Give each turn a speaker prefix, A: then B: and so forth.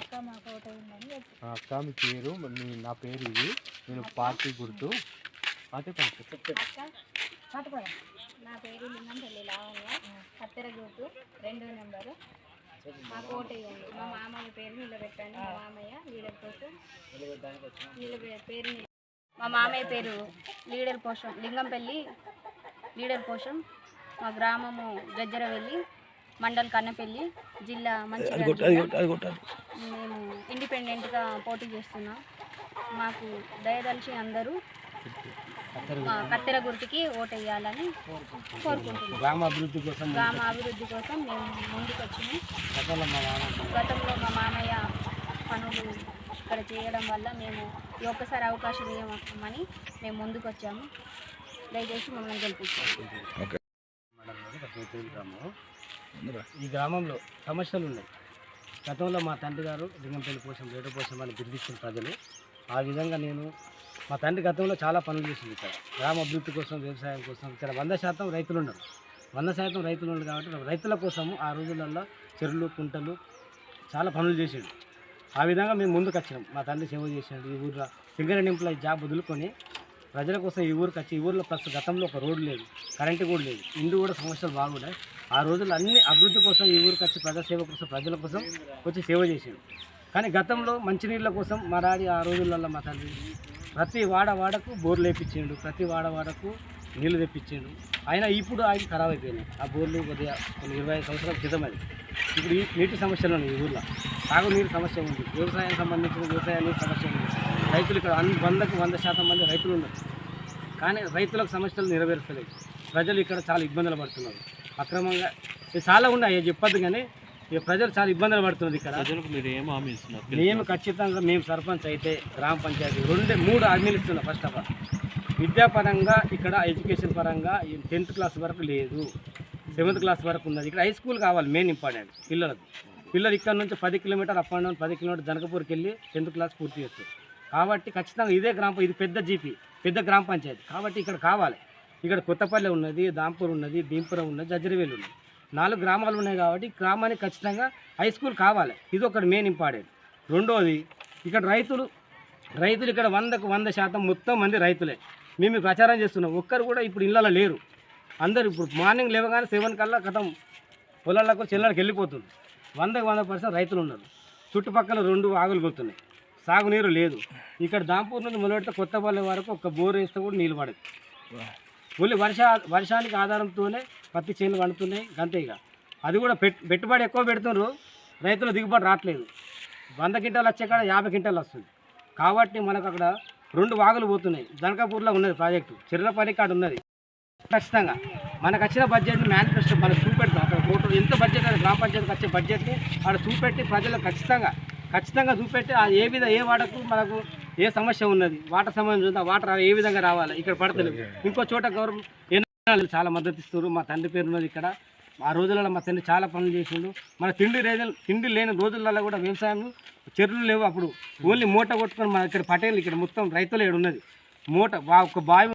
A: అక్క ఉందని
B: మీ పేరు మీ నా పేరు ఇది నేను పార్టీ గుర్తు అదే కొంచెం
A: నా పేరు లింగంపల్లి లావణ్య కత్తెర గుర్తు రెండో నెంబరు మా కోటయ్య మా మామయ్య పేరు నిలబెట్టండి మా మామయ్య లీడర్ కోసం నిలబె పేరు మా మామయ్య పేరు లీడర్ పోషం. లింగంపల్లి లీడర్ పోషం. మా గ్రామము గజ్జరవెల్లి మండల్ కన్నపల్లి జిల్లా మంచిర్యాల జిల్లా. మేము ఇండిపెండెంట్గా పోటీ చేస్తున్నాం. మాకు దయదలిచి అందరూ మా కత్తెర గుర్తుకి ఓటు వేయాలని కోరుకుంటున్నాం.
B: గ్రామ అభివృద్ధి కోసం
A: గ్రామ అభివృద్ధి కోసం మేము ముందుకు వచ్చినాం
B: గతంలో మా నాన్న
A: గతంలో మా మామయ్య పనులు ఇక్కడ చేయడం వల్ల మేము ఈ ఒక్కసారి అవకాశం ఇవ్వమని మేము ముందుకు వచ్చాము దయచేసి మమ్మల్ని గెలిపించాము
B: గ్రామం. ఈ గ్రామంలో సమస్యలు ఉన్నాయి. గతంలో మా తండ్రి గారు లింగంపల్లి కోసం రేటు కోసం అని బిర్దిచ్చిన ప్రజలు. ఆ విధంగా నేను మా తండ్రి గతంలో చాలా పనులు చేసింది ఇక్కడ. గ్రామ అభివృద్ధి కోసం వ్యవసాయం కోసం ఇక్కడ వంద శాతం రైతులు ఉన్నారు. వంద శాతం రైతులు ఉన్నారు కాబట్టి రైతుల కోసము ఆ రోజులలో చెరువులు కుంటలు చాలా పనులు చేసిండు. ఆ విధంగా మేము ముందుకు వచ్చినాం. మా తండ్రి సేవ చేసాడు. ఈ ఊర్లో సింగరేణింపులో జాబ్ వదులుకొని ప్రజల కోసం ఈ ఊరికి వచ్చి ఈ ఊరిలో ప్రస్తుత గతంలో ఒక రోడ్డు లేదు కరెంటు కూడా లేదు ఇందు కూడా సమస్యలు బాగున్నాయి. ఆ రోజుల్లో అన్ని అభివృద్ధి కోసం ఈ ఊరికి వచ్చి ప్రజాసేవ కోసం ప్రజల కోసం వచ్చి సేవ చేసాడు కానీ గతంలో మంచినీళ్ళ కోసం మా డాడీ ఆ రోజులలో మా తల్లి ప్రతి వాడ వాడకు బోర్లు వేపించిండు ప్రతి వాడ వాడకు నీళ్ళు తెప్పించిండు. ఆయన ఇప్పుడు ఆయన ఖరాబ్ అయిపోయినాయి. ఆ బోర్లు కొద్దిగా కొన్ని ఇరవై ఐదు సంవత్సరాల క్రితం అది. ఇప్పుడు ఈ నీటి సమస్యలు ఉన్నాయి ఈ ఊళ్ళో తాగునీరు సమస్య ఉంది వ్యవసాయం సంబంధించిన వ్యవసాయ సమస్య ఉంది. రైతులు ఇక్కడ అన్ని వందకు వంద శాతం మంది రైతులు ఉన్నారు. కానీ రైతులకు సమస్యలు నెరవేర్చలేదు. ప్రజలు ఇక్కడ చాలా ఇబ్బందులు పడుతున్నారు. అక్రమంగా చాలా ఉన్నాయి చెప్పొద్దు కానీ ఇక ప్రజలు చాలా ఇబ్బందులు పడుతున్నారు ఇక్కడ.
C: ప్రజలకు మీరు ఏం హామీ ఇస్తున్నారు?
B: మేము ఖచ్చితంగా మేము సర్పంచ్ అయితే గ్రామ పంచాయతీ రెండే మూడు హామీలు ఇస్తున్నాం ఫస్ట్ ఆఫ్ ఆల్ విద్యాపరంగా ఇక్కడ ఎడ్యుకేషన్ పరంగా టెన్త్ క్లాస్ వరకు లేదు. సెవెంత్ క్లాస్ వరకు ఉన్నది. ఇక్కడ హై స్కూల్ కావాలి మెయిన్ ఇంపార్టెంట్ పిల్లలకు పిల్లలు ఇక్కడ నుంచి పది కిలోమీటర్ అప్ అండ్ డౌన్ పది కిలోమీటర్ జనకపూర్కి వెళ్ళి టెన్త్ క్లాస్ పూర్తి చేస్తారు. కాబట్టి ఖచ్చితంగా ఇదే గ్రామ ఇది పెద్ద జీపీ పెద్ద గ్రామ పంచాయతీ. కాబట్టి ఇక్కడ కావాలి. ఇక్కడ కొత్తపల్లి ఉన్నది దాంపూర్ ఉన్నది భీంపురం ఉన్నది జజ్జరివేలు ఉన్నది. నాలుగు గ్రామాలు ఉన్నాయి కాబట్టి గ్రామానికి ఖచ్చితంగా హై స్కూల్ కావాలి. ఇది ఒకటి మెయిన్ ఇంపార్టెంట్ రెండోది ఇక్కడ రైతులు రైతులు ఇక్కడ వందకు వంద శాతం మొత్తం మంది రైతులే. మేము ప్రచారం చేస్తున్నాం. ఒక్కరు కూడా ఇప్పుడు ఇళ్ళలో లేరు. అందరు ఇప్పుడు మార్నింగ్ లేవగానే సెవెన్ కల్లా కథం పొలాలకు చెల్లడానికి వెళ్ళిపోతుంది వందకు వంద పర్సెంట్ రైతులు ఉన్నారు. చుట్టుపక్కల రెండు ఆగులు కొడుతున్నాయి. సాగునీరు లేదు. ఇక్కడ దాంపూర్ నుండి మొదలెడితే కొత్తపల్లి వరకు ఒక బోర్ వేస్తే కూడా నీళ్ళు పడదు. ఓన్లీ వర్ష వర్షానికి ఆధారంతోనే పత్తి చేనులు పండుతున్నాయి అంతే ఇక. అది కూడా పెట్టుబడి ఎక్కువ పెడుతున్నారు రైతులు దిగుబడి రావట్లేదు. వంద క్వింటాలు వచ్చే కాడ యాభై క్వింటాలు వస్తుంది. కాబట్టి మనకు అక్కడ రెండు వాగులు పోతున్నాయి. దనకాపూర్లో ఉన్నది ప్రాజెక్టు చిర్రపల్లి కాడ ఉన్నది. ఖచ్చితంగా. మనకు వచ్చిన బడ్జెట్ని మేనిఫెస్టో మనకు చూపెడతాం. అక్కడ ఎంత బడ్జెట్ అది గ్రామ పంచాయతీకి వచ్చే బడ్జెట్ని అక్కడ చూపెట్టి ప్రజలకు ఖచ్చితంగా ఖచ్చితంగా చూపెట్టి ఆ ఏ విధ ఏ వాడకు మనకు ఏ సమస్య ఉన్నది. వాటర్ సమస్య ఉందా వాటర్ ఏ విధంగా రావాలి ఇక్కడ పడతలేదు. ఇంకో చోట గవర్నమెంట్ చాలా మద్దతు ఇస్తున్నారు. మా తండ్రి పేరు ఉన్నది ఇక్కడ. ఆ రోజులలో మా తండ్రి చాలా పనులు చేసిండు. మన తిండి రేజు తిండి లేని రోజులలో కూడా వ్యవసాయం చెరువులు లేవు అప్పుడు. ఓన్లీ మూట కొట్టుకొని మన ఇక్కడ పటేలు ఇక్కడ మొత్తం రైతులు ఇక్కడ ఉన్నది. మూట ఒక బావి